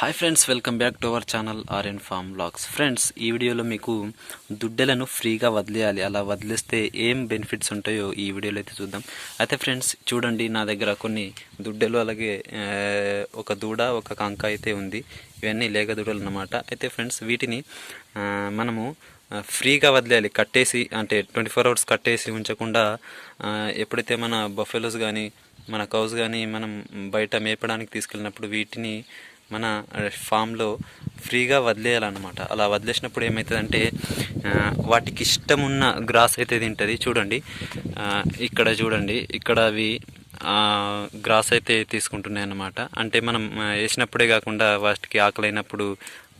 Hi friends welcome back to our channel RN farm vlogs friends ఈ వీడియోలో మీకు దుడ్డెలను ఫ్రీగా వదిలేయాలి. అలా వదిలేస్తే ఏం బెనిఫిట్స్ ఉంటాయో ఈ వీడియోలో అయితే చూద్దాం. అయితే ఫ్రెండ్స్ చూడండి నా దగ్గర కొన్ని దుడ్డెలు అలాగే ఒక దూడ ఒక కంక అయితే ఉంది. ఇవన్నీ లేగ దూడలు అన్నమాట. అయితే ఫ్రెండ్స్ వీటిని మనము ఫ్రీగా వదిలేయాలి. కట్టేసి అంటే ట్వంటీ ఫోర్ అవర్స్ కట్టేసి ఉంచకుండా ఎప్పుడైతే మన బఫెలోస్ కానీ మన కౌస్ కానీ మనం బయట మేపడానికి తీసుకెళ్ళినప్పుడు వీటిని మన ఫామ్లో ఫ్రీగా వదిలేయాలన్నమాట. అలా వదిలేసినప్పుడు ఏమవుతుందంటే వాటికి ఇష్టం ఉన్న గ్రాస్ అయితే తింటుంది. చూడండి ఇక్కడ చూడండి ఇక్కడ అవి గ్రాస్ అయితే తీసుకుంటున్నాయి అన్నమాట అంటే మనం వేసినప్పుడే కాకుండా వాటికి ఆకలి అయినప్పుడు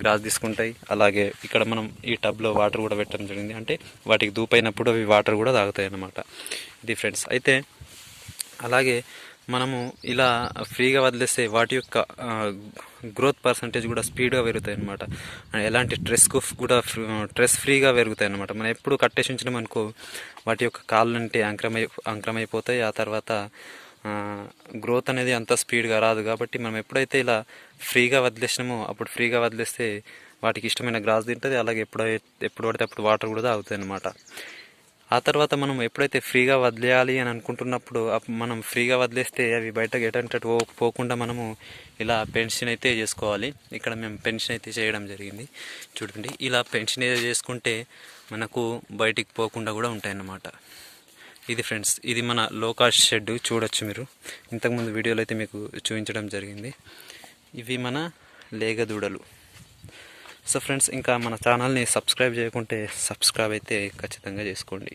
గ్రాస్ తీసుకుంటాయి. అలాగే ఇక్కడ మనం ఈ టబ్లో వాటర్ కూడా పెట్టడం జరిగింది. అంటే వాటికి దూపైనప్పుడు అవి వాటర్ కూడా తాగుతాయి అన్నమాట ఇది ఫ్రెండ్స్ అయితే అలాగే మనము ఇలా ఫ్రీగా వదిలేస్తే వాటి యొక్క గ్రోత్ పర్సంటేజ్ కూడా స్పీడ్గా పెరుగుతాయి అనమాట ఎలాంటి స్ట్రెస్కు కూడా స్ట్రెస్ ఫ్రీగా పెరుగుతాయి అనమాట మనం ఎప్పుడు కట్టేసి ఉంచడం అనుకో వాటి యొక్క కాళ్ళు అంటే అంకరమై అంకరమైపోతాయి. ఆ తర్వాత గ్రోత్ అనేది అంత స్పీడ్గా రాదు. కాబట్టి మనం ఎప్పుడైతే ఇలా ఫ్రీగా వదిలేసినామో అప్పుడు ఫ్రీగా వదిలేస్తే వాటికి ఇష్టమైన గ్రాస్ తింటుంది. అలాగే ఎప్పుడైతే ఎప్పుడు పడితే అప్పుడు వాటర్ కూడా తాగుతాయి అనమాట ఆ తర్వాత మనం ఎప్పుడైతే ఫ్రీగా వదిలేయాలి అని అనుకుంటున్నప్పుడు అప్- మనం ఫ్రీగా వదిలేస్తే అవి బయటకు ఎటంటే పోకుండా మనము ఇలా పెన్షన్ అయితే చేసుకోవాలి. ఇక్కడ మేము పెన్షన్ అయితే చేయడం జరిగింది. చూడండి ఇలా పెన్షన్ అయితే చేసుకుంటే మనకు బయటికి పోకుండా కూడా ఉంటాయన్నమాట. ఇది ఫ్రెండ్స్ ఇది మన లోకాష్ షెడ్ చూడొచ్చు మీరు. ఇంతకుముందు వీడియోలో అయితే మీకు చూపించడం జరిగింది. ఇవి మన లేగదూడలు. సో ఫ్రెండ్స్ ఇంకా మన ఛానల్ని సబ్స్క్రైబ్ చేయకుంటే సబ్స్క్రైబ్ అయితే ఖచ్చితంగా చేసుకోండి.